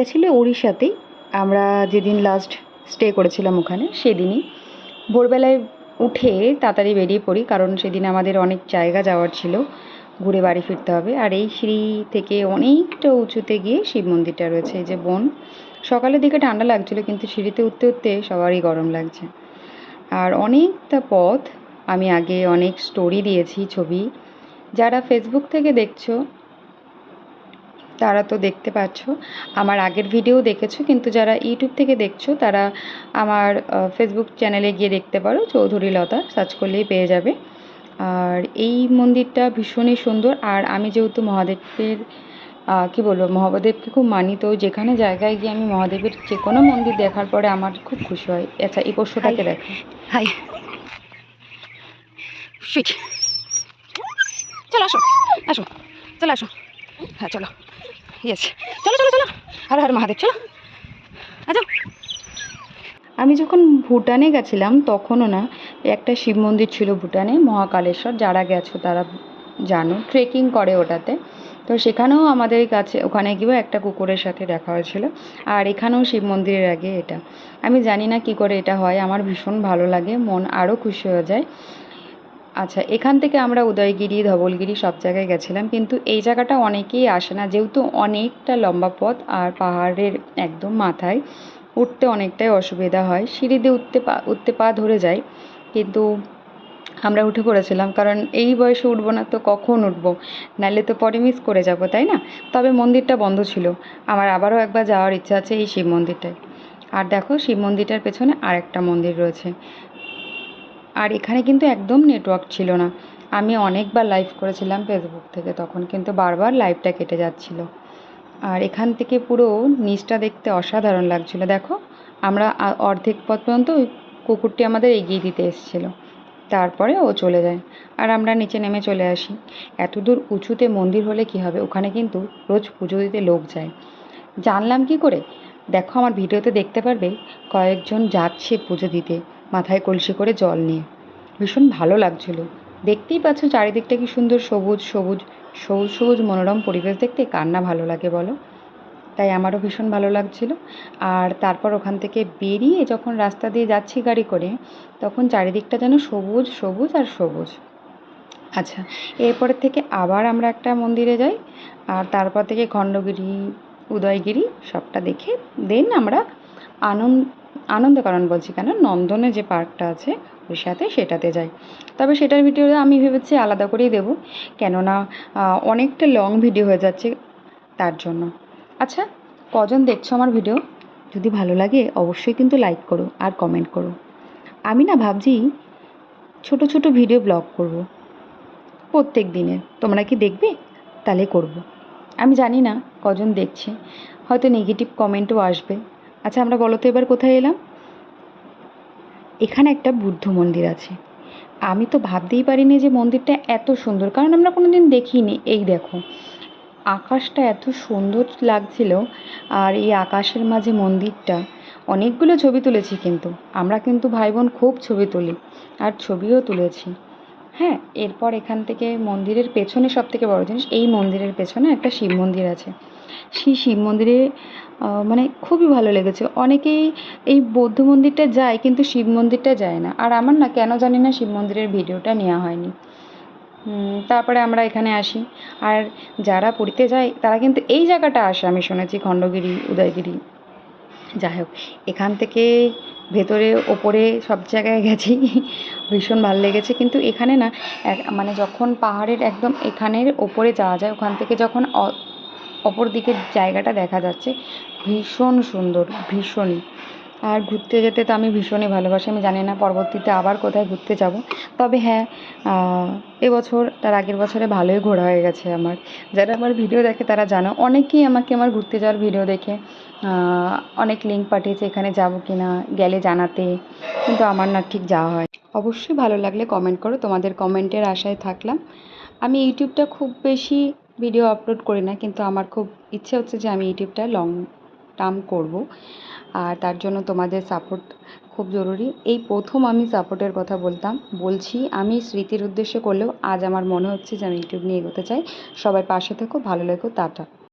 এটা ছিল উড়িষ্যাতেই আমরা যেদিন লাস্ট স্টে করেছিলাম ওখানে, সেদিনই। ভোরবেলায় উঠে তাড়াতাড়ি বেরিয়ে পড়ি, কারণ সেদিন আমাদের অনেক জায়গা যাওয়ার ছিল। ঘুরে বাড়ি ফিরতে হবে। আর এই সিঁড়ি থেকে অনেকটা উঁচুতে গিয়ে শিব মন্দিরটা রয়েছে, এই যে বন। সকালের দিকে ঠান্ডা লাগছিল, কিন্তু সিঁড়িতে উঠতে উঠতে সবারই গরম লাগছে। আর অনেকটা পথ আমি আগে অনেক স্টোরি দিয়েছি ছবি। যারা ফেসবুক থেকে দেখছ তারা তো দেখতে পাচ্ছ। আমার আগের ভিডিও দেখেছ কিন্তু যারা ইউটিউব থেকে দেখছ তারা আমার ফেসবুক চ্যানেলে গিয়ে দেখতে পারো চৌধুরী লতা সার্চ করলেই পেয়ে যাবে। আর এই মন্দিরটা ভীষণই সুন্দর আর আমি যেহেতু মহাদেবের কী বলব মহাদেবকে খুব মানি তো যেখানে জায়গায় গিয়ে আমি মহাদেবের যে কোনো মন্দির দেখার পরে আমার খুব খুশি হয়। আচ্ছা এই পোষ্যটাকে দেখো। হাই। চলো আসো। আসো। চলো আসো। হ্যাঁ চলো। ইয়েস চলো চলো চলো। হর হর মহাদেব, চলো। আচ্ছা আমি যখন ভুটানে গেছিলাম, তখনও না, একটা শিব মন্দির ছিল ভুটানে, মহাকালেশ্বর, যারা গেছো তারা জানো ট্রেকিং করে ওটাতে। তো সেখানেও আমাদের কাছে, ওখানে গিয়েও একটা কুকুরের সাথে দেখা হয়েছিল, আর এখানেও শিব মন্দিরের আগে এটা। আমি জানি না কি করে এটা হয়, আমার ভীষণ ভালো লাগে, মন আরও খুশি হয়ে যায়। আচ্ছা এখান থেকে আমরা উদয়গিরি, ধবলগিরি সব জায়গায় গেছিলাম, কিন্তু এই জায়গাটা অনেকেই আসে না, যেহেতু অনেকটা লম্বা পথ আর পাহাড়ের একদম মাথায় উঠতে অনেকটাই অসুবিধা হয়, সিঁড়ি দিয়ে উঠতে পা উঠতে পা ধরে যায় কিন্তু আমরা উঠে পড়েছিলাম, কারণ এই বয়সে উঠবো না তো কখন উঠবো? নাহলে তো পরে মিস করে যাব, তাই না? তবে মন্দিরটা বন্ধ ছিল, আমার আবারও একবার যাওয়ার ইচ্ছা আছে এই শিব মন্দিরটায়। আর দেখো, শিব মন্দিরটার পেছনে আরেকটা মন্দির রয়েছে আর এখানে কিন্তু একদম নেটওয়ার্ক ছিল না। আমি অনেকবার লাইভ করেছিলাম ফেসবুক থেকে, তখন কিন্তু বারবার লাইভটা কেটে যাচ্ছিল। আর এখান থেকে পুরো নিচটা দেখতে অসাধারণ লাগছিল। দেখো, আমরা অর্ধেক পথ পর্যন্ত ওই কুকুরটি আমাদের এগিয়ে দিতে এসেছিল। তারপরে ও চলে যায় আর আমরা নিচে নেমে চলে আসি। এত দূর উঁচুতে মন্দির হলে কি হবে? ওখানে কিন্তু রোজ পুজো দিতে লোক যায়। জানলাম কি করে? দেখো, আমার ভিডিওতে দেখতে পারবে কয়েকজন যাচ্ছে পুজো দিতে। মাথায় কলসি করে জল নিয়ে। ভীষণ ভালো লাগছিল। দেখতেই পাচ্ছ চারিদিকটা কি সুন্দর সবুজ সবুজ সবুজ সবুজ, মনোরম পরিবেশ দেখতে। কার না ভালো লাগে বলো? তাই আমারও ভীষণ ভালো লাগছিল। আর তারপর ওখান থেকে বেরিয়ে যখন রাস্তা দিয়ে যাচ্ছি গাড়ি করে, তখন চারিদিকটা যেন সবুজ সবুজ আর সবুজ। আচ্ছা এরপরের থেকে আবার আমরা একটা মন্দিরে যাই। আর তারপর থেকে খণ্ডগিরি, উদয়গিরি সবটা দেখে দেন আমরা আনন্দ আনন্দকানন বলছি কেন, নন্দনে যে পার্কটা আছে ওর সাথে সেটাতে যাই। তবে সেটার ভিডিও আমি ভেবেছি আলাদা করেই দেবো, কেননা অনেকটা লং ভিডিও হয়ে যাচ্ছে তার জন্য। আচ্ছা কজন দেখছ আমার ভিডিও যদি ভালো লাগে, অবশ্যই কিন্তু লাইক করো আর কমেন্ট করো। আমি না ভাবছি, ছোট ছোট ভিডিও ব্লগ করব। প্রত্যেক দিনের তোমরা কি দেখবে? তাহলে করব। আমি জানি না কজন দেখছে। হয়তো নেগেটিভ কমেন্টও আসবে। আচ্ছা আমরা বলো তো এবার কোথায় এলাম? এখানে একটা বুদ্ধ মন্দির আছে। আমি তো ভাবতেই পারিনি যে মন্দিরটা এত সুন্দর, কারণ আমরা কোনো দিন দেখিনি। এই দেখো, আকাশটা এত সুন্দর লাগছিল, আর এই আকাশের মাঝে মন্দিরটা, অনেকগুলো ছবি তুলেছি কিন্তু। আমরা কিন্তু ভাই বোন খুব ছবি তুলি, আর ছবিও তুলেছি। হ্যাঁ এরপর এখান থেকে মন্দিরের পেছনে সব থেকে বড় জিনিস, এই মন্দিরের পেছনে একটা শিব মন্দির আছে। সেই শিব মন্দিরে মানে খুবই ভালো লেগেছে। অনেকেই এই বৌদ্ধ মন্দিরটা যায় কিন্তু শিব মন্দিরটা যায় না। আর আমার না কেন জানি না শিব মন্দিরের ভিডিওটা নেওয়া হয়নি। তারপরে আমরা এখানে আসি। আর যারা পুরীতে যায়, তারা কিন্তু এই জায়গাটা আসে, আমি শুনেছি খণ্ডগিরি, উদয়গিরি। যাই হোক, এখান থেকে ভেতরে, ওপরে সব জায়গায় গেছি। ভীষণ ভালো লেগেছে। কিন্তু এখানে না মানে যখন পাহাড়ের একদম এখানের ওপরে যাওয়া যায়, ওখান থেকে যখন অপর দিকের জায়গাটা দেখা যাচ্ছে। ভীষণ সুন্দর, ভীষণই। আর ঘুরতে যেতে তো আমি ভীষণই ভালোবাসি। আমি জানি না পরবর্তীতে আবার কোথায় ঘুরতে যাব। তবে হ্যাঁ এবছর, তার আগের বছরে ভালোই ঘোরা হয়ে গেছে আমার। যারা আমার ভিডিও দেখে তারা জানো, অনেকেই আমাকে আমার ঘুরতে যাওয়ার ভিডিও দেখে অনেক লিঙ্ক পাঠিয়েছে এখানে যাব কি না গেলে জানাতে। কিন্তু আমার না ঠিক যাওয়া হয়। অবশ্যই ভালো লাগলে কমেন্ট করো। তোমাদের কমেন্টের আশায় থাকলাম। আমি ইউটিউবটা খুব বেশি ভিডিও আপলোড করি না, কিন্তু আমার খুব ইচ্ছে হচ্ছে যে আমি ইউটিউবটা লং টার্ম করব। আর তার জন্য তোমাদের সাপোর্ট খুব জরুরি। এই প্রথম আমি সাপোর্টের কথা বলতাম, বলছি, আমি স্মৃতির উদ্দেশ্যে করলেও আজ আমার মনে হচ্ছে যে আমি ইউটিউব নিয়ে এগোতে চাই। সবাই পাশে থেকো, ভালো লেগো টাটা।